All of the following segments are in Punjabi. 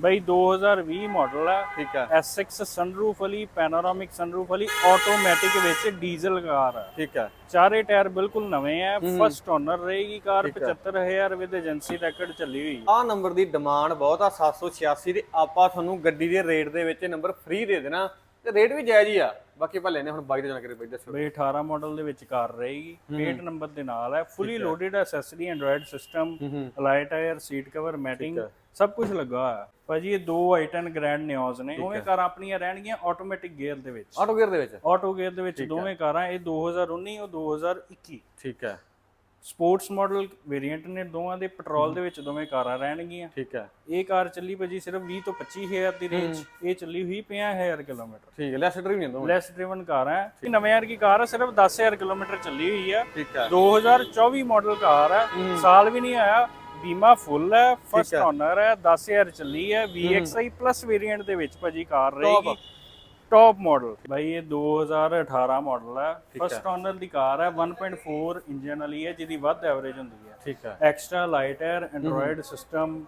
ਬਈ 2020 ਮਾਡਲ ਹੈ ਠੀਕ ਹੈ SX ਸਨਰੂਫ ਵਾਲੀ ਪੈਨੋਰਾਮਿਕ ਸਨਰੂਫ ਵਾਲੀ ਆਟੋਮੈਟਿਕ ਵਿੱਚ ਡੀਜ਼ਲ ਕਾਰ ਹੈ ਠੀਕ ਹੈ ਚਾਰੇ ਟਾਇਰ ਬਿਲਕੁਲ ਨਵੇਂ ਆ। ਫਸਟ ਓਨਰ ਰਹੇਗੀ ਕਾਰ ਠੀਕ ਹੈ। 75000 ਵਿਦ ਏਜੰਸੀ ਰੈਕਡ ਚੱਲੀ ਹੋਈ ਹੈ ਆ ਨੰਬਰ ਦੀ ਡਿਮਾਂਡ ਬਹੁਤ ਆ 786 ਤੇ ਆਪਾਂ ਤੁਹਾਨੂੰ ਗੱਡੀ ਦੇ ਰੇਟ ਦੇ ਵਿੱਚ ਨੰਬਰ ਫ੍ਰੀ ਦੇ ਦੇਣਾ। ਤੇ ਰੇਟ ਵੀ ਜਾਇਜ਼ ਹੀ ਆ। ਬਾਕੀ ਭੱਲੇ ਨੇ ਹੁਣ ਬਾਈ ਦੀ ਜਾਣਕਾਰੀ ਬਾਈ ਦੱਸੋ। ਬਈ 18 ਮਾਡਲ ਦੇ ਵਿੱਚ ਕਾਰ ਰਹੇਗੀ। ਪੇਟ ਨੰਬਰ ਦੇ ਨਾਲ ਹੈ fully loaded accessory Android system alloy tyre seat cover matting ਹੈ। ਸਭ ਕੁਝ ਲੱਗਾ ਹੋਇਆ। ਭਾਜੀ ਇਹ ਦੋ i10 ਗ੍ਰੈਂਡ ਨਿਓਜ਼ ਨੇ। ਦੋਵੇਂ ਕਾਰਾਂ ਆਪਣੀਆਂ ਰਹਿਣਗੀਆਂ ਆਟੋਮੈਟਿਕ ਗੇਅਰ ਦੇ ਵਿੱਚ। ਆਟੋ ਗੇਅਰ ਦੇ ਵਿੱਚ? ਆਟੋ ਗੇਅਰ ਦੇ ਵਿੱਚ ਦੋਵੇਂ ਕਾਰਾਂ ਇਹ 2019 ਉਹ 2021 ਠੀਕ ਹੈ। ਸਪੋਰਟਸ ਮਾਡਲ ਵੇਰੀਐਂਟ ਨੇ ਦੋਵਾਂ ਦੇ। ਪੈਟਰੋਲ ਦੇ ਵਿੱਚ ਦੋਵੇਂ ਕਾਰਾਂ ਰਹਿਣਗੀਆਂ। ਠੀਕ ਹੈ। ਇਹ ਕਾਰ ਚੱਲੀ ਭਾਜੀ ਸਿਰਫ 20 ਤੋਂ 25000 ਦੀ ਰੇਂਜ ਇਹ ਚੱਲੀ ਹੋਈ 50000 ਕਿਲੋਮੀਟਰ। ਠੀਕ ਹੈ। ਲੈਸਟਰ ਵੀ ਨਹੀਂ ਦੋ ਲੈਸ ਡਰਿਵਨ ਕਾਰ ਹੈ। ਇਹ ਨਵੇਂ ਯਾਰ ਕੀ ਕਾਰ ਹੈ ਸਿਰਫ 10000 ਕਿਲੋਮੀਟਰ ਚੱਲੀ ਹੋਈ ਹੈ। ਠੀਕ ਹੈ। 2024 ਮਾਡਲ ਕਾਰ ਹੈ। ਸਾਲ ਵੀ ਨਹੀਂ ਆਇਆ। ਬੀਮਾ ਫੁੱਲ ਹੈ ਫਸਟ। ਓਨਰ ਹੈ 10000 ਚੱਲੀ ਹੈ VXI ਪਲੱਸ ਵੇਰੀਐਂਟ ਦੇ ਵਿੱਚ ਭਾਜੀ ਕਾਰ। ਰਹੇਗੀ। ਟੌਪ ਮਾਡਲ ਭਾਈ ਇਹ 2018 ਮਾਡਲ ਹੈ। ਫਸਟ ਓਨਰ ਦੀ ਕਾਰ ਹੈ 1.4 ਇੰਜਨ ਵਾਲੀ ਹੈ ਜਿਹਦੀ ਵੱਧ ਐਵਰੇਜ ਹੁੰਦੀ ਹੈ। ਠੀਕ ਹੈ ਐਕਸਟਰਾ ਲਾਈਟ ਹੈ। ਐਂਡਰੋਇਡ ਸਿਸਟਮ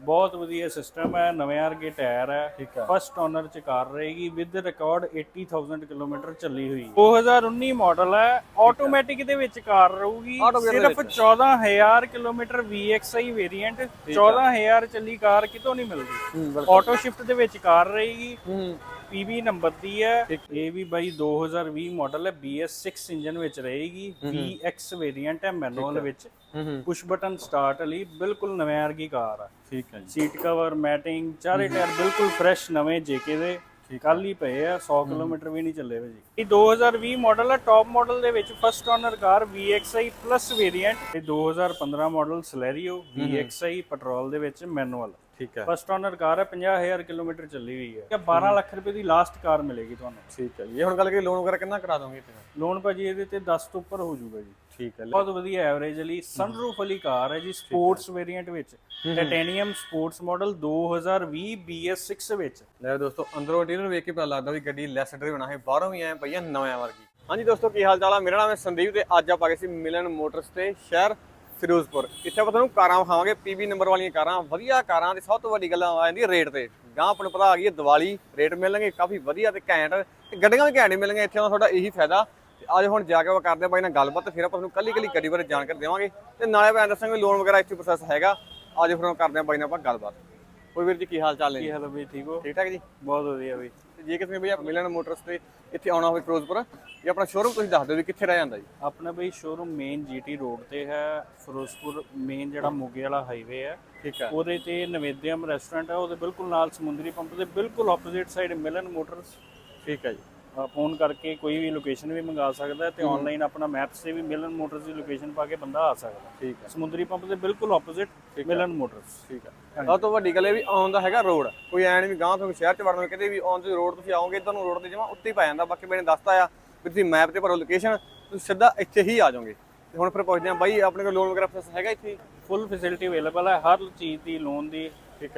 ਬਹੁਤ ਵਧੀਆ ਸਿਸਟਮ ਹੈ ਨਵੇਂ ਵਰਗੇ ਟਾਇਰ ਹੈ। ਫਸਟ ਓਨਰ ਚ ਕਾਰ ਰਹੇਗੀ ਵਿਦ ਰਿਕਾਰਡ 80000 ਕਿਲੋਮੀਟਰ ਚੱਲੀ ਹੋਈ। 2019 ਮਾਡਲ ਹੈ ਆਟੋਮੈਟਿਕ ਦੇ ਵਿੱਚ ਕਾਰ ਰਹੂਗੀ। ਸਿਰਫ 14000 ਕਿਲੋਮੀਟਰ VXI ਵੇਰੀਐਂਟ 14000 ਚੱਲੀ ਕਾਰ ਕਿਤੋਂ ਨਹੀਂ ਮਿਲਦੀ। ਆਟੋ ਸ਼ਿਫਟ ਦੇ ਵਿੱਚ ਕਾਰ ਰਹੇਗੀ। PV ਨੰਬਰ ਦੀ ਹੈ। ਇਹ ਵੀ ਬਾਈ 2020 ਮਾਡਲ ਹੈ। BS6 ਇੰਜਨ ਵਿੱਚ ਰਹੇਗੀ। VX ਵੇਰੀਐਂਟ ਹੈ ਮੈਨੂਅਲ ਵਿੱਚ। ਪੁਸ਼ ਬਟਨ ਸਟਾਰਟ ਵਾਲੀ ਬਿਲਕੁਲ ਨਵੇਂ ਵਰਗੀ ਕਾਰ ਆ। ਠੀਕ ਹੈ ਜੀ। ਸੀਟ ਕਵਰ ਮੈਟਿੰਗ ਚਾਰੇ ਟਾਇਰ ਬਿਲਕੁਲ ਫਰੈਸ਼ ਨਵੇਂ ਜੇਕੇ ਦੇ। ਕੱਲ ਹੀ। ਪਏ ਆ। 100 ਕਿਲੋਮੀਟਰ ਵੀ ਨਹੀਂ ਚੱਲੇ ਭਾਜੀ। ਇਹ 2020 ਮਾਡਲ ਹੈ। ਟੌਪ ਮਾਡਲ ਦੇ ਵਿੱਚ first owner car VXI plus variant ਇਹ 2015 ਮਾਡਲ ਸਲੈਰੀਓ VXI ਪੈਟਰੋਲ ਦੇ ਵਿੱਚ ਮੈਨੂਅਲ ਠੀਕ ਹੈ। ਫਸਟ ਓਨਰ ਕਾਰ ਹੈ 50000 ਕਿਲੋਮੀਟਰ ਚੱਲੀ ਹੋਈ ਹੈ। ਇਹ 12 ਲੱਖ ਰੁਪਏ ਦੀ ਲਾਸਟ ਕਾਰ ਮਿਲੇਗੀ ਤੁਹਾਨੂੰ। ਠੀਕ ਹੈ ਜੀ। ਇਹ ਹੁਣ ਗੱਲ ਕਰੀ ਲੋਨ ਵਗੈਰਾ ਕਿੰਨਾ ਕਰਾ ਦੋਗੇ ਇੱਥੇ? ਲੋਨ ਭਾਜੀ ਇਹਦੇ ਤੇ 10 ਤੋਂ ਉੱਪਰ ਹੋ ਜਾਊਗਾ ਜੀ। ਠੀਕ ਹੈ। ਬਹੁਤ ਵਧੀਆ ਐਵਰੇਜ ਵਾਲੀ ਸਨਰੂਫ ਵਾਲੀ ਕਾਰ ਹੈ ਜੀ ਸਪੋਰਟਸ ਵੇਰੀਐਂਟ ਵਿੱਚ। ਟਾਈਟੇਨੀਅਮ ਸਪੋਰਟਸ ਮਾਡਲ 2020 BS6 ਵਿੱਚ। ਲੈ ਦੋਸਤੋ ਅੰਦਰੋਂ ਇੰਟੀਰੀਅਰ ਵੇਖ ਕੇ ਪਤਾ ਲੱਗਦਾ ਵੀ ਗੱਡੀ ਲੈਸ ਡਰਾਈਵ ਹੈ ਬਾਹਰੋਂ ਵੀ ਐ ਪਈਆਂ ਨਵਿਆਂ ਵਰਗੀ। ਹਾਂਜੀ ਦੋਸਤੋ ਕੀ ਹਾਲ ਚਾਲ ਆ? ਮੇਰਾ ਨਾਮ ਹੈ ਸੰਦੀਪ ਤੇ ਅੱਜ ਆਪਾਂ ਗਏ ਸੀ ਮਿਲਨ ਮੋਟਰਸ ਤੇ ਸ਼ਹਿਰ ਫਿਰੋਜ਼ਪੁਰ। ਇੱਥੇ ਆਪਾਂ ਤੁਹਾਨੂੰ ਕਾਰਾਂ ਵਿਖਾਵਾਂਗੇ ਪੀਬੀ ਨੰਬਰ ਵਾਲੀਆਂ ਕਾਰਾਂ। ਵਧੀਆ ਕਾਰਾਂ ਤੇ ਸਭ ਤੋਂ ਵੱਡੀ ਗੱਲ ਆ ਜਾਂਦੀ ਰੇਟ ਤੇ। ਗਾਂ ਨੂੰ ਪਤਾ ਆ ਗਈ ਹੈ, ਦੀਵਾਲੀ ਰੇਟ ਮਿਲਣਗੇ, ਕਾਫੀ ਵਧੀਆ ਤੇ ਘੈਂਟ। ਤੇ ਗੱਡੀਆਂ ਵੀ ਘੈਂਟ ਮਿਲਣਗੀਆਂ, ਇੱਥੇ ਆਉਣਾ ਤੁਹਾਡਾ ਇਹੀ ਫਾਇਦਾ। ਤੇ ਅੱਜ ਹੁਣ ਜਾ ਕੇ ਆਪਾਂ ਕਰਦੇ ਆ ਬਾਈ ਨਾਲ ਗੱਲਬਾਤ, ਫਿਰ ਆਪਾਂ ਤੁਹਾਨੂੰ ਕੱਲੀ ਕੱਲੀ ਗੱਡੀ ਬਾਰੇ ਜਾਣਕਾਰੀ ਦੇਵਾਂਗੇ। ਤੇ ਨਾਲੇ ਮੈਂ ਦੱਸਾਂਗੇ ਲੋਨ ਵਗੈਰਾ ਇੱਥੇ ਪ੍ਰੋਸੈਸ ਹੈਗਾ। ਅੱਜ ਫਿਰ ਆਪਾਂ ਕਰਦੇ ਆ ਬਾਈ ਨਾਲ ਆਪਾਂ ਗੱਲਬਾਤ। ਕੋਈ ਵੀਰ ਜੀ ਕੀ ਹਾਲ ਚਾਲ ਨੇ? ਕੀ ਹਾਲ ਬਈ ਠੀਕ ਹੋ? ਠੀਕ ਠਾਕ ਜੀ? ਬਹੁਤ ਵਧੀਆ ਬਈ। ਜੇ ਕਿਸੇ ਨੇ ਬਈ ਮਿਲਨ ਮੋਟਰਸ ਤੇ ਇੱਥੇ ਆਉਣਾ ਹੋਵੇ ਫਿਰੋਜ਼ਪੁਰ ਇਹ ਆਪਣਾ ਸ਼ੋਰੂਮ ਤੁਸੀਂ ਦੱਸ ਦਿਓ ਵੀ ਕਿੱਥੇ ਰਹਿ ਜਾਂਦਾ ਜੀ? ਆਪਣਾ ਬਈ ਸ਼ੋਰੂਮ ਮੇਨ ਜੀਟੀ ਰੋਡ ਤੇ ਹੈ ਫਿਰੋਜ਼ਪੁਰ ਮੇਨ ਜਿਹੜਾ ਮੋਗੇ ਵਾਲਾ ਹਾਈਵੇ ਹੈ। ਠੀਕ ਹੈ। ਉਹਦੇ ਤੇ ਨਵੇਦਿਅਮ ਰੈਸਟੋਰੈਂਟ ਹੈ ਉਹਦੇ ਬਿਲਕੁਲ ਨਾਲ ਸਮੁੰਦਰੀ ਪੰਪ ਦੇ ਬਿਲਕੁਲ ਆਪੋਜ਼ਿਟ ਸਾਈਡ ਮਿਲਨ ਮੋਟਰਸ। ਠੀਕ ਹੈ ਜੀ। ਫੋਨ ਕਰਕੇ ਕੋਈ ਵੀ ਲੋਕੇਸ਼ਨ ਵੀ ਮੰਗਾ ਸਕਦਾ ਤੇ ਆਨਲਾਈਨ ਆਪਣਾ ਮੈਪਸ ਤੇ ਵੀ ਮਿਲਨ ਮੋਟਰਸ ਦੀ ਲੋਕੇਸ਼ਨ ਪਾ ਕੇ ਬੰਦਾ ਆ ਸਕਦਾ ਠੀਕ ਹੈ। ਸਮੁੰਦਰੀ ਪੰਪ ਦੇ ਬਿਲਕੁਲ ਆਪੋਜ਼ਿਟ ਮਿਲਨ ਮੋਟਰਸ ਠੀਕ ਹੈ। ਸਭ ਤੋਂ ਵੱਡੀ ਗੱਲ ਇਹ ਵੀ ਆਉਣ ਦਾ ਹੈਗਾ ਰੋਡ। ਕੋਈ ਐ ਨਹੀਂ ਵੀ ਗਾਂ ਤੋਂ ਸ਼ਹਿਰ ਚ ਵੜਨ ਨੂੰ ਕਿਤੇ ਵੀ ਆਨ ਦੀ ਰੋਡ ਤੁਸੀਂ ਆਓਗੇ ਤੁਹਾਨੂੰ ਰੋਡ ਤੇ ਜਮਾ ਉੱਤੇ ਹੀ ਪੈ ਜਾਂਦਾ। ਬਾਕੀ ਮੈਨੇ ਦੱਸਤਾ ਆ ਵੀ ਤੁਸੀਂ ਮੈਪ ਤੇ ਭਰੋ ਲੋਕੇਸ਼ਨ ਤੁਸੀਂ ਸਿੱਧਾ ਇੱਥੇ ਹੀ ਆ ਜਾਓਗੇ। ਤੇ ਹੁਣ ਫਿਰ ਪੁੱਛਦੇ ਆ ਬਾਈ ਆਪਣੇ ਕੋਲ ਲੋਨ ਵਗੈਰਾ ਪ੍ਰੋਸੈਸ ਹੈਗਾ ਇੱਥੇ? ਫੁੱਲ ਫੈਸਿਲਿਟੀ ਅਵੇਲੇਬਲ ਹੈ। ਹਰ ਚੀਜ਼ ਦੀ ਲੋਨ ਦੀ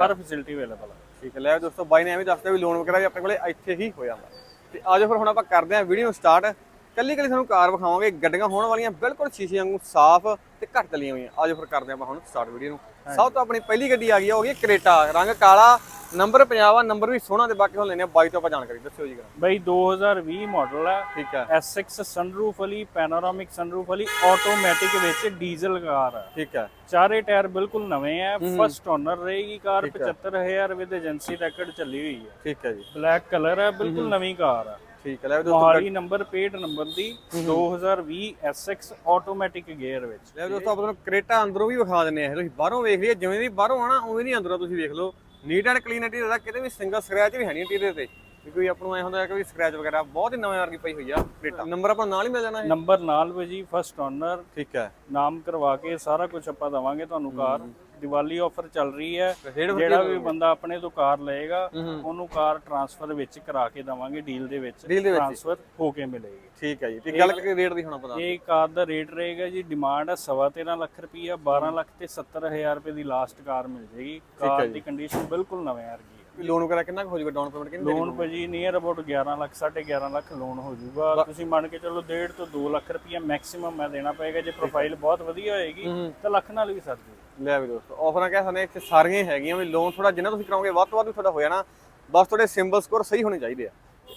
ਹਰ ਫੈਸਿਲਿਟੀ ਅਵੇਲੇਬਲ ਹੈ। ਠੀਕ ਹੈ। ਲੈ ਦੋਸਤੋ ਬਾਈ ਨੇ ਐਵੇਂ ਦੱਸਦਾ ਵੀ ਲੋਨ ਵਗੈਰਾ ਵੀ ਆਪਣੇ ਕੋਲੇ ਇੱਥੇ ਹੀ ਹੋ ਜਾਂਦਾ। ਤੇ ਆਜੋ ਫਿਰ ਹੁਣ ਆਪਾਂ ਕਰਦੇ ਆਂ ਵੀਡੀਓ ਸਟਾਰਟ ਕੱਲੀ ਕੱਲੀ ਤੁਹਾਨੂੰ ਕਾਰ ਵਿਖਾਵਾਂਗੇ ਗੱਡੀਆਂ ਹੋਣ ਵਾਲੀਆਂ ਬਿਲਕੁਲ ਸ਼ੀਸ਼ੇ ਵਾਂਗੂ ਸਾਫ਼ ਤੇ ਘੱਟ ਤਲੀਆਂ ਹੋਈਆਂ। ਆਜੋ ਫਿਰ ਕਰਦੇ ਆਂ ਆਪਾਂ ਹੁਣ ਸਟਾਰਟ ਵੀਡੀਓ ਨੂੰ। ਸਭ ਤੋਂ ਆਪਣੀ ਪਹਿਲੀ ਗੱਡੀ ਆ ਗਈ ਆ ਉਹ ਗਈ ਕਰੇਟਾ ਰੰਗ ਕਾਲਾ ਨੰਬਰ 50 ਆ ਨੰਬਰ ਵੀ ਸੋਹਣਾ ਤੇ ਬਾਕੀ ਹੁਣ ਲੈਣੇ ਆ ਬਾਈ ਤੋਂ ਆਪਾਂ ਜਾਣਕਾਰੀ ਦੱਸਿਓ ਜੀ ਕਰਾਂ ਬਈ 2020 ਮਾਡਲ ਹੈ ਠੀਕ ਹੈ SX ਸਨਰੂਫ ਵਾਲੀ ਪੈਨੋਰਾਮਿਕ ਸਨਰੂਫ ਵਾਲੀ ਆਟੋਮੈਟਿਕ ਵਿੱਚ ਡੀਜ਼ਲ ਕਾਰ ਹੈ ਠੀਕ ਹੈ ਚਾਰੇ ਟਾਇਰ ਬਿਲਕੁਲ ਨਵੇਂ ਹੈ। ਫਸਟ ਓਨਰ ਰਹੇਗੀ ਕਾਰ 75000 ਵਿਦ ਏਜੰਸੀ ਰੈਕਡ ਚੱਲੀ ਹੋਈ ਹੈ ਠੀਕ ਹੈ ਜੀ। ਬਲੈਕ ਕਲਰ ਹੈ ਬਿਲਕੁਲ ਨਵੀਂ ਕਾਰ ਹੈ ਠੀਕ ਹੈ ਲੈ ਦੋਸਤੋ ਮੋਹਾਲੀ ਨੰਬਰ ਪਲੇਟ ਨੰਬਰ ਦੀ 2020 SX ਆਟੋਮੈਟਿਕ ਗੇਅਰ ਵਿੱਚ। ਲੈ ਦੋਸਤੋ ਆਪਾਂ ਤੁਹਾਨੂੰ ਕਰੇਟਾ ਅੰਦਰੋਂ ਵੀ ਵਿਖਾ ਦਿੰਨੇ ਆ ਤੁਸੀਂ ਬਾਹਰੋਂ ਵੇਖ ਲਈਏ ਜਿਵੇਂ ਦੀ ਬਾਹਰੋਂ ਆਣਾ ਉਵੇਂ ਦੀ ਅੰਦਰੋਂ ਤੁਸੀਂ ਵੇਖ ਲਓ। ਨੀਟ ਐਂਡ ਕਲੀਨ ਇੰਟੀਰੀਅਰ ਦਾ ਕਿਤੇ ਵੀ ਸਿੰਗਲ ਸਕ੍ਰੈਚ ਵੀ ਹੈ ਨਹੀਂ ਇੰਟੀਰੀਅਰ ਤੇ ਵੀ ਕੋਈ ਆਪਾਂ ਨੂੰ ਐ ਹੁੰਦਾ ਹੈ ਕਿ ਵੀ ਸਕ੍ਰੈਚ ਵਗੈਰਾ ਬਹੁਤ ਹੀ ਨਵੇਂ ਵਰਗੀ ਪਈ ਹੋਈ ਆ। ਕਰੇਟਾ ਨੰਬਰ ਆਪਾਂ ਨਾਲ ਹੀ ਮਿਲ ਜਾਣਾ ਹੈ ਨੰਬਰ ਨਾਲ ਵਜੀ ਫਸਟ ਓਨਰ ਠੀਕ ਹੈ। ਨਾਮ ਕਰਵਾ ਕੇ ਸਾਰਾ ਕੁਝ ਆਪਾਂ ਦਵਾਂਗੇ ਤੁਹਾਨੂੰ ਕਾਰ। ਦੀਵਾਲੀ ਆਫਰ ਚੱਲ ਰਹੀ ਹੈ। ਜਿਹੜਾ ਵੀ ਬੰਦਾ ਆਪਣੇ ਤੋਂ ਕਾਰ ਲਏਗਾ। ਉਹਨੂੰ ਕਾਰ ਟਰਾਂਸਫਰ ਵਿੱਚ ਕਰਾ ਕੇ ਦਵਾਂਗੇ ਡੀਲ ਦੇ ਵਿੱਚ। ਟਰਾਂਸਫਰ ਹੋ ਕੇ ਮਿਲੇਗੀ। ਠੀਕ ਹੈ ਜੀ। ਤੇ ਗੱਲ ਕਰੀਏ ਰੇਟ ਦੀ ਹੁਣ ਪਤਾ ਇਹ ਕਾਰ ਦਾ ਰੇਟ ਰਹੇਗਾ ਜੀ ਡਿਮਾਂਡ ਹੈ ਸਵਾ ਤੇਰਾਂ ਲੱਖ ਰੁਪਈਆ 12 ਲੱਖ ਤੇ 70000 ਰੁਪਏ ਦੀ ਲਾਸਟ ਕਾਰ ਮਿਲ ਜੇਗੀ ਕਾਰ ਦੀ ਕੰਡੀਸ਼ਨ ਬਿਲਕੁਲ ਨਵੇਂ ਵਰਗੀ ਲੋਨ ਵਗੈਰਾ ਕਿੰਨਾ ਕੁ ਹੋ ਜਾਊਗਾ? ਡਾਊਨ ਪੇਮੈਂਟ ਕਿੰਨੀ ਲੋਨ ਭਾਜੀ near about 11 lakh 11.5 lakh loan ਹੋ ਜਾਊਗਾ। ਤੁਸੀਂ ਮੰਨ ਕੇ ਚੱਲੋ 1.5 ਤੋਂ 2 ਲੱਖ ਰੁਪਈਆ ਮੈਕਸਿਮਮ ਮੈਂ ਦੇਣਾ ਪਏਗਾ। ਜੇ ਪ੍ਰੋਫਾਈਲ ਬਹੁਤ ਵਧੀਆ ਹੋਏਗੀ ਤਾਂ ਲੱਖ ਨਾਲ ਵੀ ਸਰ ਜੂ। ਲੈ ਵੀ ਦੋਸਤੋ ਆਫਰਾਂ ਕਹਿ ਸਕਦੇ ਇੱਥੇ ਸਾਰੀਆਂ ਹੀ ਹੈਗੀਆਂ ਵੀ ਲੋਨ ਥੋੜਾ ਜਿੰਨਾ ਤੁਸੀਂ ਕਰਾਓਗੇ ਵੱਧ ਤੋਂ ਵੱਧ ਤੁਹਾਡਾ ਹੋ ਜਾਣਾ। ਬਸ ਤੁਹਾਡੇ ਸਿੰਬਲ ਸਕੋਰ ਸਹੀ ਹੋਣੇ ਚਾਹੀਦੇ ਆ।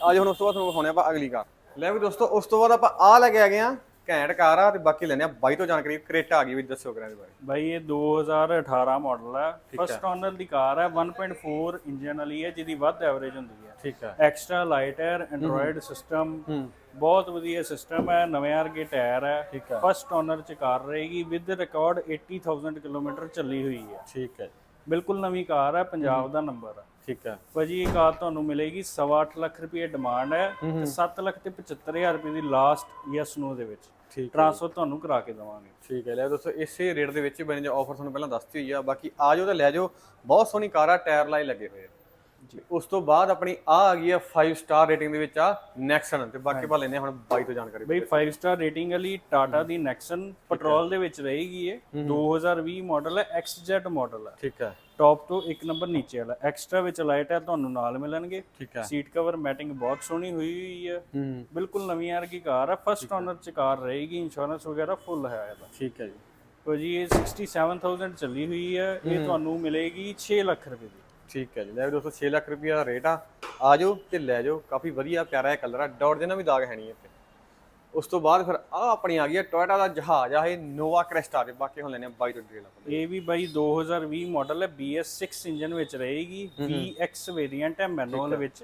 ਅੱਜ ਹੁਣ ਉਸ ਤੋਂ ਬਾਅਦ ਤੁਹਾਨੂੰ ਵਿਖਾਉਣੇ ਆਪਾਂ ਅਗਲੀ ਕਾਰ। ਲੈ ਵੀ ਦੋਸਤੋ ਉਸ ਤੋਂ ਬਾਅਦ ਆਪਾਂ ਆ ਲੈ ਕੇ ਆ ਗਏ ਆ ਘੈਂਟ ਕਾਰ ਆ ਤੇ ਬਾਕੀ ਲੈਣੇ ਆ। ਬਾਈ ਤੋਂ ਜਾਣਕਾਰੀ ਕਰੇਟਾ ਆ ਗਈ ਵੀ ਦੱਸਿਓ ਕਰਾਂ ਦੇ ਬਾਰੇ। ਬਾਈ ਇਹ 2018 ਮਾਡਲ ਹੈ ਫਸਟ ਓਨਰ ਦੀ ਕਾਰ ਹੈ 1.4 ਇੰਜਨ ਵਾਲੀ ਹੈ ਜਿਹਦੀ ਵੱਧ ਐਵਰੇਜ ਹੁੰਦੀ ਹੈ ਠੀਕ ਹੈ ਐਕਸਟਰਾ ਲਾਈਟ ਹੈ। ਐਂਡਰੋਇਡ ਸਿਸਟਮ ਬਹੁਤ ਵਧੀਆ ਸਿਸਟਮ ਹੈ ਨਵੇਂ ਵਰਗੇ ਟਾਇਰ ਹੈ। ਫਸਟ ਓਨਰ ਚ ਕਾਰ ਰਹੇਗੀ ਵਿਦ ਰਿਕਾਰਡ 80000 ਕਿਲੋਮੀਟਰ ਚੱਲੀ ਹੋਈ ਹੈ ਠੀਕ ਹੈ ਬਿਲਕੁਲ ਨਵੀਂ ਕਾਰ ਹੈ ਪੰਜਾਬ ਦਾ ਨੰਬਰ ਹੈ ਠੀਕ ਹੈ ਭਾਜੀ ਇਹ ਕਾਰ ਤੁਹਾਨੂੰ ਮਿਲੇਗੀ 8.5 ਲੱਖ ਰੁਪਏ ਡਿਮਾਂਡ ਹੈ ਤੇ 7 ਲੱਖ ਤੇ 75000 ਰੁਪਏ ਦੀ ਲਾਸਟ ਯੈਸ ਨੋ ਦੇ ਵਿੱਚ। ਠੀਕ ਟ੍ਰਾਂਸਫਰ ਤੁਹਾਨੂੰ ਕਰਾ ਕੇ ਦੇਵਾਂਗੇ। ਠੀਕ ਹੈ ਲੈ ਦੋਸਤੋ ਇਸੇ ਰੇਟ ਦੇ ਵਿੱਚ ਹੀ ਬਣੇ ਜੋ ਆਫਰ ਤੁਹਾਨੂੰ ਪਹਿਲਾਂ ਦੱਸਤੀ ਹੋਈ ਆ। ਬਾਕੀ ਆ ਜਾਓ ਤਾਂ ਲੈ ਜਾਓ ਬਹੁਤ ਸੋਹਣੀ ਕਾਰ ਆ ਟਾਇਰ ਲਾਈ ਲੱਗੇ ਹੋਏ ਆ। ਜੀ। ਉਸ ਤੋਂ ਬਾਅਦ ਆਪਣੀ ਆ ਆ ਗਈ ਆ 5 ਸਟਾਰ ਰੇਟਿੰਗ ਦੇ ਵਿੱਚ ਆ ਨੈਕਸਨ ਤੇ ਬਾਕੀ ਭਾ ਲੈਨੇ ਹੁਣ ਬਾਈ ਤੋਂ ਜਾਣਕਾਰੀ ਬਈ 5 ਸਟਾਰ ਰੇਟਿੰਗ ਵਾਲੀ ਟਾਟਾ ਦੀ ਨੈਕਸਨ ਪੈਟਰੋਲ ਦੇ ਵਿੱਚ ਰਹੇਗੀ ਇਹ। 2020 ਮਾਡਲ ਹੈ XZ ਮਾਡਲ ਹੈ। ਠੀਕ ਹੈ। ਟੌਪ ਤੋਂ ਇੱਕ ਨੰਬਰ ਨੀਚੇ ਵਾਲਾ। ਐਕਸਟਰਾ ਵਿੱਚ ਲਾਈਟ ਹੈ ਤੁਹਾਨੂੰ ਨਾਲ ਮਿਲਣਗੇ। ਠੀਕ ਹੈ ਸੀਟ ਕਵਰ ਮੈਟਿੰਗ ਬਹੁਤ ਸੋਹਣੀ ਹੋਈ ਹੋਈ ਹੈ ਹੂੰ। ਬਿਲਕੁਲ ਨਵੀਂ ਵਰਗੀ ਕਾਰ ਹੈ ਫਸਟ ਓਨਰ ਚ ਕਾਰ ਰਹੇਗੀ ਇੰਸ਼ੋਰੈਂਸ ਵਗੈਰਾ ਫੁੱਲ ਹੈ ਇਹਦਾ। ਠੀਕ ਹੈ ਜੀ। ਭਾਜੀ ਇਹ 67000 ਚੱਲੀ ਹੋਈ ਹੈ ਇਹ ਤੁਹਾਨੂੰ ਮਿਲੇਗੀ 6 ਲੱਖ ਰੁਪਏ ਦੀ। ਠੀਕ ਹੈ ਜੀ। ਲੈ ਵੀ ਦੋਸਤੋ 6 ਲੱਖ ਰੁਪਏ ਦਾ ਰੇਟ ਆ। ਆ ਜਾਓ ਤੇ ਲੈ ਜਾਓ। ਕਾਫੀ ਵਧੀਆ ਪਿਆਰਾ ਜਿਹਾ ਕਲਰ ਆ। ਡਾਟ ਜਿਹਨਾਂ ਵੀ ਦਾਗ ਹੈ ਨਹੀਂ ਇੱਥੇ। ਉਸ ਤੋਂ ਬਾਅਦ ਫਿਰ ਆ ਆਪਣੀ ਆ ਗਈ ਟੋਇਟਾ ਦਾ ਜਹਾਜ਼ ਆ ਇਹ ਨੋਵਾ ਕ੍ਰੈਸਟਾ ਦੇ ਬਾਕੀ ਹੁਣ ਆ ਬਾਈ ਤੋਂ ਡਿਟੇਲ ਆਪਾਂ ਇਹ ਵੀ ਬਾਈ 2020 ਮਾਡਲ ਹੈ BS6 ਇੰਜਨ ਵਿੱਚ ਰਹੇਗੀ VX ਵੇਰੀਐਂਟ ਹੈ ਮੈਨੂਅਲ ਵਿੱਚ।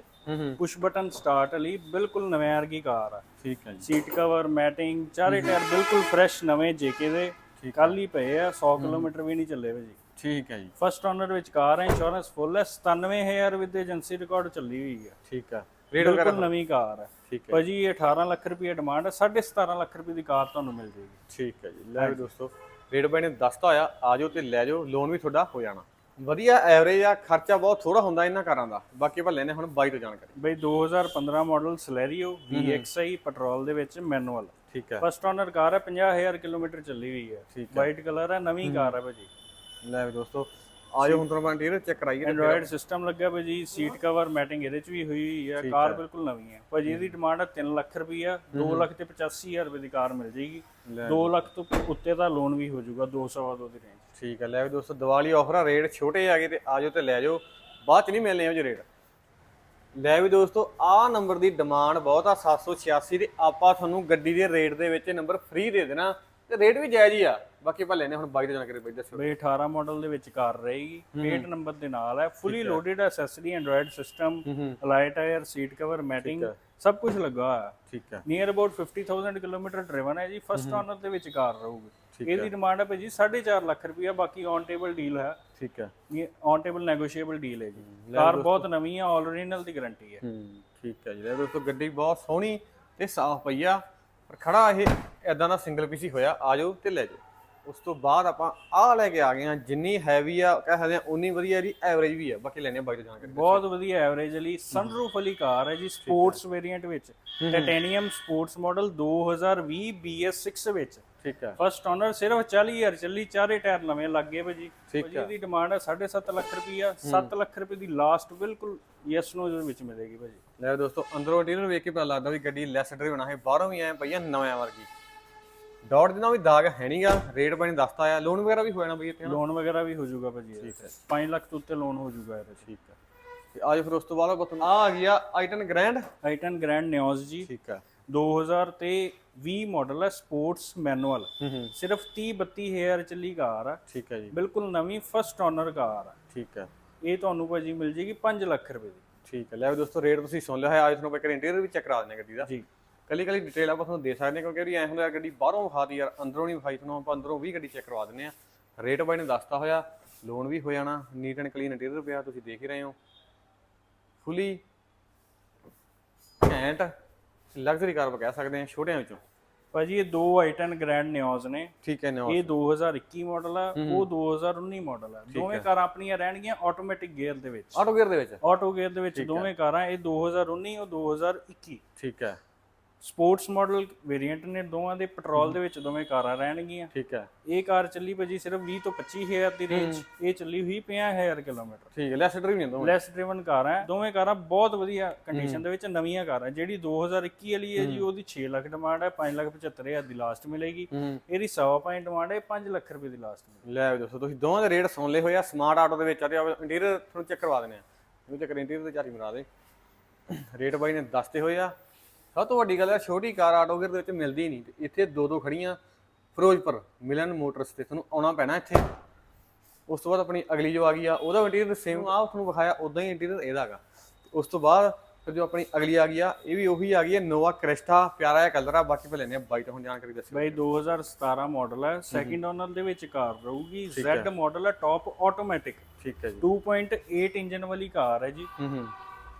ਪੁਸ਼ ਬਟਨ ਸਟਾਰਟ ਵਾਲੀ ਬਿਲਕੁਲ ਨਵੇਂ ਵਰਗੀ ਕਾਰ ਆ। ਠੀਕ ਹੈ ਜੀ। ਸੀਟ ਕਵਰ ਮੈਟਿੰਗ ਚਾਰੇ ਟਾਇਰ ਬਿਲਕੁਲ ਫਰੈਸ਼ ਨਵੇਂ ਜੇਕੇ ਦੇ ਕੱਲ ਹੀ। ਪਏ ਆ 100 ਕਿਲੋਮੀਟਰ ਵੀ ਨਹੀਂ ਚੱਲੇ ਭਾਜੀ ਠੀਕ ਹੈ ਜੀ। ਫਸਟ ਓਨਰ ਵਿੱਚ ਕਾਰ ਹੈ ਇੰਸ਼ੋਰੈਂਸ ਫੁੱਲ ਹੈ 97000 ਵਿਦ ਏਜੰਸੀ ਰਿਕਾਰਡ ਚੱਲੀ ਹੋਈ ਹੈ। ਠੀਕ ਹੈ। ਰੇਟ ਵਗੈਰਾ ਬਿਲਕੁਲ ਨਵੀਂ ਕਾਰ ਹੈ। ਠੀਕ ਹੈ ਭਾਜੀ ਇਹ 18 ਲੱਖ ਰੁਪਏ ਡਿਮਾਂਡ ਹੈ। 17.5 ਲੱਖ ਰੁਪਏ ਦੀ ਕਾਰ ਤੁਹਾਨੂੰ ਮਿਲ ਜੇਗੀ ਠੀਕ ਹੈ ਜੀ। ਲੈ ਦੋਸਤੋ ਰੇਟ ਬਾਈ ਨੇ ਦੱਸਤਾ ਹੋਇਆ ਆ ਜਾਓ ਤੇ ਲੈ ਜਾਓ। ਲੋਨ ਵੀ ਤੁਹਾਡਾ ਹੋ ਜਾਣਾ। ਵਧੀਆ ਐਵਰੇਜ ਆ ਖਰਚਾ ਬਹੁਤ ਥੋੜਾ ਹੁੰਦਾ ਇਹਨਾਂ ਕਾਰਾਂ ਦਾ। ਬਾਕੀ ਆਪਾਂ ਲੈਨੇ ਹੁਣ ਬਾਈ ਤੋਂ ਜਾਣਕਾਰੀ। ਬਈ 2015 ਮਾਡਲ ਸਲੈਰੀਓ VXI ਪੈਟਰੋਲ ਦੇ ਵਿੱਚ ਮੈਨੂਅਲ ਠੀਕ ਹੈ। ਫਸਟ ਓਨਰ ਕਾਰ ਹੈ 50000 ਕਿਲੋਮੀਟਰ ਚੱਲੀ ਹੋਈ ਹੈ। ਠੀਕ ਵਾਈਟ ਕਲਰ ਹੈ ਨਵੀਂ ਕਾਰ ਹੈ ਭਾਜੀ। ਲੈ ਦੋਸਤੋ ਆ ਜਾਓ ਹੁਣ ਤੁਹਾਨੂੰ ਇੰਟੀਰੀਅਰ ਚੈੱਕ ਕਰਾਈਏ ਐਂਡਰੋਇਡ ਸਿਸਟਮ ਲੱਗਿਆ ਭਾਜੀ ਸੀਟ ਕਵਰ ਮੈਟਿੰਗ ਇਹਦੇ ਚ ਵੀ ਹੋਈ ਹੋਈ ਹੈ ਕਾਰ ਬਿਲਕੁਲ ਨਵੀਂ ਹੈ ਭਾਜੀ ਇਹਦੀ ਡਿਮਾਂਡ ਹੈ 3 ਲੱਖ ਰੁਪਈਆ 2 ਲੱਖ ਤੇ 85000 ਰੁਪਏ ਦੀ ਕਾਰ ਮਿਲ ਜੇਗੀ 2 ਲੱਖ ਤੋਂ ਉੱਤੇ ਦਾ ਲੋਨ ਵੀ ਹੋ ਜਾਊਗਾ 200 ਦੋ ਦੀ ਰੇਂਜ ਠੀਕ ਹੈ ਲੈ ਵੀ ਦੋਸਤੋ ਦੀਵਾਲੀ ਆਫਰ ਆ ਰੇਟ ਛੋਟੇ ਆ ਗਏ ਤੇ ਆ ਜਾਓ ਤੇ ਲੈ ਜਾਓ। ਬਾਅਦ ਚ ਨਹੀਂ ਮਿਲਨੇ ਇਹੋ ਜਿਹੇ ਰੇਟ ਲੈ ਵੀ ਦੋਸਤੋ ਆ ਨੰਬਰ ਦੀ ਡਿਮਾਂਡ ਬਹੁਤ ਆ 786 ਤੇ ਆਪਾਂ ਤੁਹਾਨੂੰ ਗੱਡੀ ਦੇ ਰੇਟ ਦੇ ਵਿੱਚ ਨੰਬਰ ਫ੍ਰੀ ਦੇ ਦੇਣਾ। ਤੇ ਰੇਟ ਵੀ ਜਾਇਜ਼ ਹੀ ਆ। ਬਾਕੀ ਆਪਾਂ ਲੈਨੇ ਹੁਣ ਬਾਈ ਤੋਂ ਜਾਣਕਾਰੀ ਬਾਈ ਦੱਸੋ। ਬਈ 18 ਮਾਡਲ ਦੇ ਵਿੱਚ ਕਾਰ ਰਹੇਗੀ ਪੇਟ ਨੰਬਰ ਦੇ ਨਾਲ ਹੈ fully loaded accessory Android system alloy tyre seat cover matting ਸਭ ਕੁਝ ਲੱਗਾ ਹੋਇਆ। ਹੈ ਠੀਕ ਹੈ। ਨੀਅਰ ਅਬਾਊਟ 50000 ਕਿਲੋਮੀਟਰ ਡਰਿਵਨ ਹੈ ਜੀ ਫਸਟ ਓਨਰ ਦੇ ਵਿੱਚ ਕਾਰ ਰਹੂਗੀ। ਇਹਦੀ ਡਿਮਾਂਡ ਹੈ ਭਾਜੀ 4.5 ਲੱਖ ਰੁਪਇਆ ਬਾਕੀ ਔਨ ਟੇਬਲ ਡੀਲ ਹੈ। ਠੀਕ ਹੈ। ਇਹ ਔਨ ਟੇਬਲ ਨੈਗੋਸ਼ੀਏਬਲ ਡੀਲ ਹੈ ਜੀ। ਕਾਰ ਬਹੁਤ ਨਵੀਂ ਹੈ ਆਲ ਓਰੀਜਨਲ ਦੀ ਗਾਰੰਟੀ ਹੈ। ਠੀਕ ਹੈ ਜੀ। ਦੋਸਤੋ ਗੱਡੀ ਬਹੁਤ ਸੋਹਣੀ ਤੇ ਸਾਫ਼ ਪਈ ਆ ਪਰ ਖੜਾ ਇਹ ਐਦਾਂ ਦਾ ਸਿੰਗਲ ਪੀਸ ਹੀ ਹੋਇਆ ਆ ਜਾਓ ਤੇ ਲੈ ਜਾਓ। ਉਸ ਤੋਂ ਬਾਅਦ ਆਪਾਂ ਆਹ ਲੈ ਕੇ ਆ ਗਏ ਆ ਜਿੰਨੀ ਹੈਵੀ ਆ ਕਹਿ ਸਕਦੇ ਆ ਉਨੀ ਵਧੀਆ ਦੀ ਐਵਰੇਜ ਵੀ ਆ। ਬਾਕੀ ਲੈਣੇ ਬਾਈ ਤੋਂ ਜਾਣਕਾਰੀ ਬਹੁਤ ਵਧੀਆ ਐਵਰੇਜ ਵਾਲੀ ਸਨਰੂਫ ਵਾਲੀ ਕਾਰ ਹੈ ਜੀ ਸਪੋਰਟਸ ਵੇਰੀਐਂਟ ਵਿੱਚ। ਟਾਈਟੇਨੀਅਮ ਸਪੋਰਟਸ ਮਾਡਲ 2020 BS6 ਵਿੱਚ। ਠੀਕ ਹੈ। ਫਸਟ ਓਨਰ ਸਿਰਫ 40000 ਚੱਲੀ ਚਾਰੇ ਟਾਇਰ ਨਵੇਂ ਲੱਗੇ ਭਾਜੀ। ਭਾਜੀ ਇਹਦੀ ਡਿਮਾਂਡ ਹੈ 7.5 ਲੱਖ ਰੁਪਈਆ 7 ਲੱਖ ਰੁਪਏ ਦੀ ਲਾਸਟ ਬਿਲਕੁਲ ਯੈਸ ਨੋ ਦੇ ਵਿੱਚ ਮਿਲੇਗੀ ਭਾਜੀ। ਲੈ ਦੋਸਤੋ ਅੰਦਰੋਂ ਇੰਟੀਰੀਅਰ ਵੇਖ ਕੇ ਪਤਾ ਲੱਗਦਾ ਵੀ ਗੱਡੀ ਲੈਸ ਡਰਾਈਵ ਨਾ ਹੈ ਬਾਹਰੋਂ ਵੀ ਐ ਪਈਆ ਨਵਿਆਂ ਵਰਗੀ। ਡਾਟ ਦੇ ਨਾਲ ਵੀ ਦਾਗ ਹੈ ਨਹੀਂਗਾ ਰੇਟ ਬਾਈ ਨੇ ਦੱਸਤਾ ਆ ਲੋਨ ਵਗੈਰਾ ਵੀ ਹੋ ਜਾਣਾ ਬਈ ਇੱਥੇ? ਲੋਨ ਵਗੈਰਾ ਵੀ ਹੋ ਜਾਊਗਾ ਭਾਜੀ ਠੀਕ ਹੈ। 5 ਲੱਖ ਤੋਂ ਉੱਤੇ ਲੋਨ ਹੋ ਜਾਊਗਾ ਇਹਦੇ ਠੀਕ ਹੈ। ਤੇ ਆਜੋ ਫਿਰ ਉਸ ਤੋਂ ਬਾਅਦ ਆਪਾਂ ਤੁਹਾਨੂੰ ਆ ਆ ਗਿਆ ਆਈਟਨ ਗ੍ਰੈਂਡ ਆਈਟਨ ਗ੍ਰੈਂਡ ਨਿਓਜ਼ ਜੀ। ਠੀਕ ਹੈ। 2000 ਤੇ 20 ਮਾਡਲ ਹੈ ਸਪੋਰਟਸ ਮੈਨੂਅਲ ਸਿਰਫ 30 32000 ਚੱਲੀ ਕਾਰ ਆ ਠੀਕ ਹੈ ਜੀ। ਬਿਲਕੁਲ ਨਵੀਂ ਫਸਟ ਓਨਰ ਕਾਰ ਆ ਠੀਕ ਹੈ। ਇਹ ਤੁਹਾਨੂੰ ਭਾਜੀ ਮਿਲ ਜੇਗੀ 5 ਲੱਖ ਰੁਪਏ ਦੀ। ਠੀਕ ਹੈ। ਲੈ ਵੀ ਦੋਸਤੋ ਰੇਟ ਤੁਸੀਂ ਸੁਣ ਲਿਆ ਹੈ ਅੱਜ ਤੁਹਾਨੂੰ ਆਪਾਂ ਇੱਕ ਇੰਟੀਰੀਅਰ ਵੀ ਚੈੱਕ ਕਰਾ ਦਿੰਦੇ ਗੱਡੀ ਦਾ। ਜੀ। ਕੱਲੀ ਕੱਲੀ ਡਿਟੇਲ ਆਪਾਂ ਤੁਹਾਨੂੰ ਦੇ ਸਕਦੇ ਹਾਂ ਕਿਉਂਕਿ ਇਹਦੀ ਐਂ ਹੁੰਦਾ ਗੱਡੀ ਬਾਹਰੋਂ ਵਿਖਾਤੀ ਯਾਰ ਅੰਦਰੋਂ ਨਹੀਂ ਵਿਖਾਈ ਤੁਹਾਨੂੰ ਆਪਾਂ ਅੰਦਰੋਂ ਵੀ ਗੱਡੀ ਚੈੱਕ ਕਰਵਾ ਦਿੰਦੇ ਆ ਰੇਟ ਬਾਈ ਨੇ ਦੱਸਤਾ ਹੋਇਆ ਲੋਨ ਵੀ ਹੋ ਜਾਣਾ ਨੀਟ ਐਂਡ ਕਲੀਨ ਇੰਟੀਰੀਅਰ ਪਿਆ ਤੁਸੀਂ ਦੇਖ ਹੀ ਰਹੇ ਹੋ। ਫੁੱਲੀ ਘੈਂਟ ਲਗਜ਼ਰੀ ਕਾਰ ਕਹਿ ਸਕਦੇ ਹਾਂ ਛੋਟਿਆਂ ਵਿੱਚੋਂ। ਭਾਜੀ ਇਹ ਦੋ ਆਈਟਨ ਗ੍ਰੈਂਡ ਨਿਓਜ਼ ਨੇ। ਠੀਕ ਹੈ ਨਾ ਇਹ 2021 ਮਾਡਲ ਆ ਉਹ 2019 ਮਾਡਲ ਆ। ਦੋਵੇਂ ਕਾਰਾਂ ਆਪਣੀਆਂ ਰਹਿਣਗੀਆਂ ਆਟੋਮੈਟਿਕ ਗੇਅਰ ਦੇ ਵਿੱਚ। ਆਟੋ ਗੇਅਰ ਦੇ ਵਿੱਚ। ਆਟੋ ਗੇਅਰ ਦੇ ਵਿੱਚ ਦੋਵੇਂ ਕਾਰਾਂ ਇਹ 2019 ਉਹ 2021 ਠੀਕ ਹੈ। ਸਪੋਰਟਸ ਮਾਡਲ ਵੇਰੀਐਂਟ ਨੇ ਦੋਵਾਂ ਦੇ ਪੈਟਰੋਲ ਦੇ ਵਿੱਚ ਦੋਵੇਂ ਕਾਰਾਂ ਰਹਿਣਗੀਆਂ। ਠੀਕ ਹੈ। ਇਹ ਕਾਰ ਚੱਲੀ ਭਾਜੀ ਸਿਰਫ 20 ਤੋਂ 25000 ਦੀ ਰੇਂਜ ਇਹ ਚੱਲੀ ਹੋਈ 50000 ਕਿਲੋਮੀਟਰ। ਠੀਕ ਹੈ ਲੈਸ ਡਰਾਈਵ ਨਹੀਂ ਹੁੰਦਾ ਲੈਸ ਡਰਿਵਨ ਕਾਰਾਂ ਹੈ। ਦੋਵੇਂ ਕਾਰਾਂ ਬਹੁਤ ਵਧੀਆ ਕੰਡੀਸ਼ਨ ਦੇ ਵਿੱਚ ਨਵੀਆਂ ਕਾਰਾਂ ਜਿਹੜੀ 2021 ਵਾਲੀ ਹੈ ਜੀ ਉਹਦੀ 6 ਲੱਖ ਡਿਮਾਂਡ ਹੈ 5 ਲੱਖ 75000 ਦੀ ਲਾਸਟ ਮਿਲੇਗੀ। ਇਹਦੀ 100 ਪੁਆਇੰਟ ਡਿਮਾਂਡ ਹੈ 5 ਲੱਖ ਰੁਪਏ ਦੀ ਲਾਸਟ ਮਿਲੇਗੀ। ਲੈ ਦੋਸਤੋ ਤੁਸੀਂ ਦੋਵਾਂ ਦੇ ਰੇਟ ਸੁਣ ਲਏ ਹੋਏ ਆ। ਸਮਾਰਟ ਆਟੋ ਦੇ ਵਿੱਚ ਆ ਤੇ ਇੰਟੀਰੀਅਰ ਤੁਹਾਨੂੰ ਚੈੱਕ ਕਰਵਾ ਦਿੰਦੇ ਆ। ਇਹਨੂੰ ਚੱਕਰ ਇੰਟੀਰੀਅਰ ਤੇ ਝਾਤੀ ਮਰਾ ਦੇ। ਰੇਟ ਬਾਈ ਨੇ ਦੱਸਤੇ ਹੋਏ ਆ। ਸਭ ਤੋਂ ਵੱਡੀ ਗੱਲ ਹੈ ਛੋਟੀ ਕਾਰ ਆਟੋ ਗੇਅਰ ਦੇ ਵਿੱਚ ਮਿਲਦੀ ਨਹੀਂ। ਇੱਥੇ ਦੋ ਦੋ ਖੜੀਆਂ ਫਿਰੋਜ਼ਪੁਰ ਮਿਲਨ ਮੋਟਰਸ ਤੇ ਤੁਹਾਨੂੰ ਆਉਣਾ ਪੈਣਾ ਇੱਥੇ। ਉਸ ਤੋਂ ਬਾਅਦ ਆਪਣੀ ਅਗਲੀ ਜੋ ਆ ਗਈ ਆ ਉਹਦਾ ਇੰਟੀਰੀਅਰ ਸੇਮ ਆ ਤੁਹਾਨੂੰ ਵਿਖਾਇਆ ਉਦਾਂ ਹੀ ਇੰਟੀਰੀਅਰ ਇਹਦਾ ਹੈਗਾ ਉਸ ਤੋਂ ਬਾਅਦ ਫਿਰ ਜੋ ਆਪਣੀ ਅਗਲੀ ਆ ਗਈ ਆ ਇਹ ਵੀ ਉਹੀ ਆ ਗਈ ਹੈ ਨੋਵਾ ਕ੍ਰਿਸਟਾ ਪਿਆਰਾ ਜਿਹਾ ਕਲਰ ਆ ਬਾਕੀ ਲੈਣੇ ਆ ਬਾਈ ਤੋਂ ਹੁਣ ਜਾਣਕਾਰੀ ਦੱਸਿਓ ਬਾਈ 2017 ਮਾਡਲ ਹੈ ਸੈਕਿੰਡ ਓਨਰ ਦੇ ਵਿੱਚ ਕਾਰ ਰਹੂਗੀ Z ਮਾਡਲ ਹੈ ਟਾਪ ਆਟੋਮੈਟਿਕ ਠੀਕ ਹੈ ਜੀ। 2.8 ਇੰਜਨ ਵਾਲੀ ਕਾਰ ਹੈ ਜੀ। ਹੂੰ ਹੂੰ।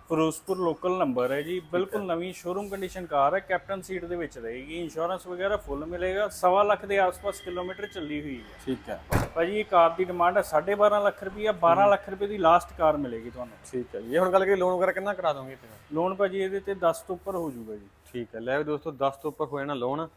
ਫਿਰੋਜ਼ਪੁਰ ਲੋਕਲ ਨੰਬਰ ਹੈ ਜੀ। ਬਿਲਕੁਲ ਨਵੀਂ ਸ਼ੋਰੂਮ ਕੰਡੀਸ਼ਨ ਕਾਰ ਹੈ। ਕੈਪਟਨ ਸੀਟ ਦੇ ਵਿੱਚ ਰਹੇਗੀ। ਇੰਸ਼ੋਰੈਂਸ ਵਗੈਰਾ ਫੁੱਲ ਮਿਲੇਗਾ। ਸਵਾ ਲੱਖ ਦੇ ਆਸ-ਪਾਸ ਕਿਲੋਮੀਟਰ ਚੱਲੀ ਹੋਈ ਹੈ। ਠੀਕ ਹੈ। ਭਾਜੀ ਇਹ ਕਾਰ ਦੀ ਡਿਮਾਂਡ ਹੈ। 12.5 ਲੱਖ ਰੁਪਈਆ 12 ਲੱਖ ਰੁਪਏ ਦੀ ਲਾਸਟ ਕਾਰ ਮਿਲੇਗੀ ਤੁਹਾਨੂੰ। ਠੀਕ ਹੈ ਜੀ। ਹੁਣ ਗੱਲ ਕਰੀ ਲੋਨ ਵਗੈਰਾ ਕਿੰਨਾ ਕਰਾ ਦੋਗੇ ਇੱਥੇ? ਲੋਨ ਭਾਜੀ ਇਹਦੇ ਤੇ 10 ਤੋਂ ਉੱਪਰ ਹੋ ਜਾਊਗਾ ਜੀ। ਠੀਕ ਹੈ। ਲੈ ਦੋਸਤੋ 10 ਤੋਂ ਉੱਪਰ ਹੋ ਜਾਣਾ ਲੋਨ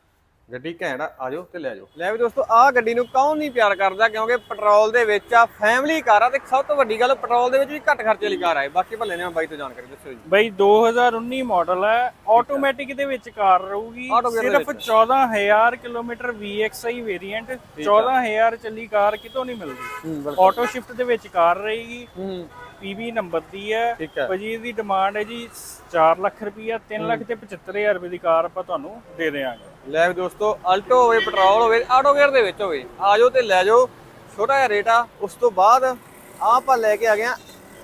ਗੱਡੀ ਘੈਂਟ ਆ ਆ ਜਾਓ ਤੇ ਲੈ ਜਾਓ। ਲੈ ਵੀ ਦੋਸਤੋ ਆਹ ਗੱਡੀ ਨੂੰ ਕੌਣ ਨਹੀਂ ਪਿਆਰ ਕਰਦਾ ਕਿਉਂਕਿ ਪੈਟਰੋਲ ਦੇ ਵਿੱਚ ਆ ਫੈਮਿਲੀ ਕਾਰ ਆ ਤੇ ਸਭ ਤੋਂ ਵੱਡੀ ਗੱਲ ਪੈਟਰੋਲ ਦੇ ਵਿੱਚ ਵੀ ਘੱਟ ਖਰਚੇ ਵਾਲੀ ਕਾਰ ਆ ਇਹ। ਬਾਕੀ ਭੱਲੇ ਨੇ ਬਾਈ ਤੋਂ ਜਾਣਕਾਰੀ ਦੱਸਿਓ ਜੀ ਬਈ 2019 ਮਾਡਲ ਹੈ ਆਟੋਮੈਟਿਕ ਦੇ ਵਿੱਚ ਕਾਰ ਰਹੂਗੀ। Auto gear ਦੇ ਸਿਰਫ 14000 ਕਿਲੋਮੀਟਰ VXI ਵੇਰੀਐਂਟ 14000 ਚੱਲੀ ਕਾਰ ਕਿਤੋਂ ਨਹੀਂ ਮਿਲਦੀ। ਹੂੰ ਆਟੋ ਸ਼ਿਫਟ ਦੇ ਵਿੱਚ ਕਾਰ ਰਹੇਗੀ। ਹੂੰ ਨੰਬਰ ਦੀ ਹੈ ਠੀਕ ਹੈ ਭਾਜੀ ਇਹਦੀ ਡਿਮਾਂਡ ਹੈ ਜੀ 4 ਲੱਖ ਰੁਪਈਆ 3 ਲੱਖ ਤੇ 75000 ਰੁਪਏ ਦੀ ਕਾਰ ਆਪਾਂ ਤੁਹਾਨੂੰ ਦੇ ਦੇਵਾਂਗੇ। ਲੈ ਵੀ ਦੋਸਤੋ ਆਲਟੋ ਹੋਵੇ ਪੈਟਰੋਲ ਹੋਵੇ ਆਟੋ ਗੇਅਰ ਦੇ ਵਿੱਚ ਹੋਵੇ, ਆ ਜਾਓ ਤੇ ਲੈ ਜਾਓ, ਛੋਟਾ ਜਿਹਾ ਰੇਟ ਆ। ਉਸ ਤੋਂ ਬਾਅਦ ਆਪਾਂ ਲੈ ਕੇ ਆ ਗਏ ਆ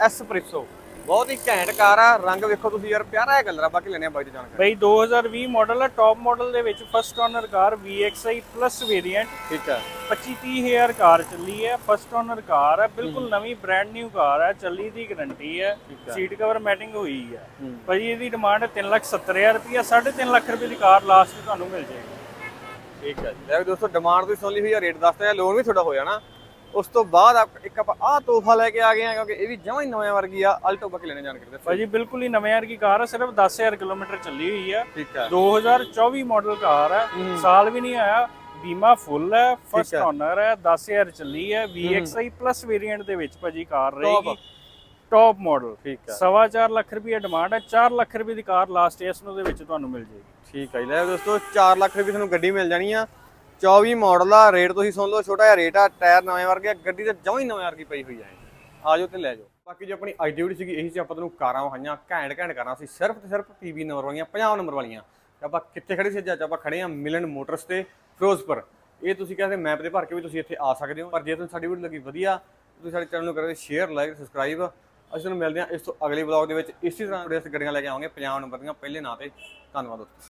ਐਸਪ੍ਰੈਸੋ ਬਹੁਤ ਹੀ ਘੈਂਟ ਕਾਰ ਆ। ਰੰਗ ਵੇਖੋ ਤੁਸੀਂ ਯਾਰ ਪਿਆਰਾ ਜਿਹਾ ਕਲਰ ਆ। ਬਾਕੀ ਲੈਣੇ ਆ ਬਾਈ ਦੀ ਜਾਣਕਾਰੀ। ਬਈ 2020 ਮਾਡਲ ਹੈ ਟਾਪ ਮਾਡਲ ਦੇ ਵਿੱਚ first owner car VXI plus variant ਠੀਕ ਹੈ 25-30000 ਕਾਰ ਚੱਲੀ ਹੈ ਫਸਟ ਓਨਰ ਕਾਰ ਹੈ ਬਿਲਕੁਲ ਨਵੀਂ ਬ੍ਰਾਂਡ ਨਿਊ ਕਾਰ ਹੈ ਚੱਲੀ ਦੀ ਗਾਰੰਟੀ ਹੈ ਹੈ। ਸੀਟ ਕਵਰ ਮੈਟਿੰਗ ਹੋਈ ਹੈ ਹੂੰ। ਭਾਜੀ ਇਹਦੀ ਡਿਮਾਂਡ ਹੈ 370000 ਰੁਪਇਆ 3.5 ਲੱਖ ਰੁਪਏ ਦੀ ਕਾਰ ਲਾਸਟ ਤੁਹਾਨੂੰ ਮਿਲ ਜਾਏਗੀ। ਠੀਕ ਹੈ ਜੀ। ਲੈ ਵੀ ਦੋਸਤੋ ਡਿਮਾਂਡ ਤੁਸੀਂ ਸੁਣ ਲਈ ਹੋਈ ਆ ਰੇਟ ਦੱਸਦਾ ਹੈ ਲੋਨ ਵੀ ਤੁਹਾਡਾ ਹੋ ਜਾਣਾ ਉਸ ਤੋਂ ਬਾਅਦ ਇੱਕ ਆਪਾਂ ਆਹ ਤੋਹਫਾ ਲੈ ਕੇ ਆ ਗਏ ਆ ਕਿਉਂਕਿ ਇਹ ਵੀ ਜਮਾਂ ਹੀ ਨਵੇਂ ਵਰਗੀ ਆ ਅਲਟੋ ਬਾਕੀ ਲੈਣੇ ਜਾਣਕਾਰੀ ਦੱਸੋ। ਭਾਜੀ ਬਿਲਕੁਲ ਹੀ ਨਵੇਂ ਵਰਗੀ ਕਾਰ ਹੈ ਸਿਰਫ 10000 ਕਿਲੋਮੀਟਰ ਚੱਲੀ ਹੋਈ ਹੈ 2024 ਮਾਡਲ ਕਾਰ ਹੈ। ਸਾਲ ਵੀ ਨਹੀਂ ਆਇਆ ਬੀਮਾ ਫੁੱਲ ਹੈ ਫਸਟ। ਓਨਰ ਹੈ 10000 ਚੱਲੀ ਹੈ। VXI ਪਲੱਸ ਵੇਰੀਐਂਟ ਦੇ ਵਿੱਚ ਭਾਜੀ ਕਾਰ। ਰਹੇਗੀ ਟੌਪ ਮਾਡਲ ਠੀਕ ਹੈ ਸਵਾ ਚਾਰ ਲੱਖ ਰੁਪਏ ਡਿਮਾਂਡ ਹੈ 4 ਲੱਖ ਰੁਪਏ ਦੀ ਕਾਰ ਲਾਸਟ ਇਸ ਨੂੰ ਦੇ ਵਿੱਚ ਤੁਹਾਨੂੰ ਮਿਲ ਜਾਏਗੀ। ਠੀਕ ਹੈ ਲੈ ਦੋਸਤੋ 4 ਲੱਖ ਰੁਪਏ ਤੁਹਾਨੂੰ ਗੱਡੀ ਮਿਲ ਜਾਣੀ ਆ। 24 ਮਾਡਲ ਆ ਰੇਟ ਤੁਸੀਂ ਸੁਣ ਲਓ ਛੋਟਾ ਜਿਹਾ ਰੇਟ ਆ ਟਾਇਰ ਨਵੇਂ ਵਰਗੇ ਆ, ਗੱਡੀ ਤੇ ਜਮਾਂ ਹੀ ਨਵੇਂ ਵਰਗੀ ਪਈ ਹੋਈ ਆ ਇਹ। ਆ ਜਾਓ ਤੇ ਲੈ ਜਾਓ। ਬਾਕੀ ਜੋ ਆਪਣੀ ਅੱਜ ਦੀ ਸੀਗੀ ਇਹੀ ਸੀ ਆਪਾਂ ਤੁਹਾਨੂੰ ਕਾਰਾਂ ਵਹਾਈਆਂ ਘੈਂਟ ਘੈਂਟ ਕਰਾਂ। ਸੀ ਸਿਰਫ ਤੇ ਸਿਰਫ ਪੀਬੀ ਨੰਬਰ ਵਾਲੀਆਂ 50 ਨੰਬਰ ਵਾਲੀਆਂ। ਆਪਾਂ ਕਿੱਥੇ ਖੜੇ ਸੀ ਅੱਜ? ਆਪਾਂ ਖੜੇ ਆ ਮਿਲਨ ਮੋਟਰਸ ਤੇ ਫਿਰੋਜ਼ਪੁਰ। ਇਹ ਤੁਸੀਂ ਕਹਿੰਦੇ ਮੈਪ ਦੇ ਭਰ ਕੇ ਵੀ ਤੁਸੀਂ ਇੱਥੇ ਆ ਸਕਦੇ ਹੋ। ਪਰ ਜੇ ਤੁਹਾਨੂੰ ਸਾਡੀ ਵੀਡੀਓ ਲੱਗੀ ਵਧੀਆ ਤੁਸੀਂ ਸਾਡੇ ਚੈਨਲ ਨੂੰ ਕਰਦੇ ਸ਼ੇਅਰ ਲਾਈਕ ਸਬਸਕ੍ਰਾਈਬ ਅਸੀਂ ਤੁਹਾਨੂੰ ਮਿਲਦੇ ਹਾਂ ਇਸ ਤੋਂ ਅਗਲੇ ਵਲੌਗ ਦੇ ਵਿੱਚ। ਇਸੇ ਤਰ੍ਹਾਂ ਦੇ ਗੱਡੀਆਂ ਲੈ ਕੇ ਆਵਾਂਗੇ। 50 ਨੰਬਰ ਦੀਆਂ ਪਹਿਲੇ ਨਾਂ ਤੇ। ਧੰਨਵਾਦ ਦੋਸਤੋ।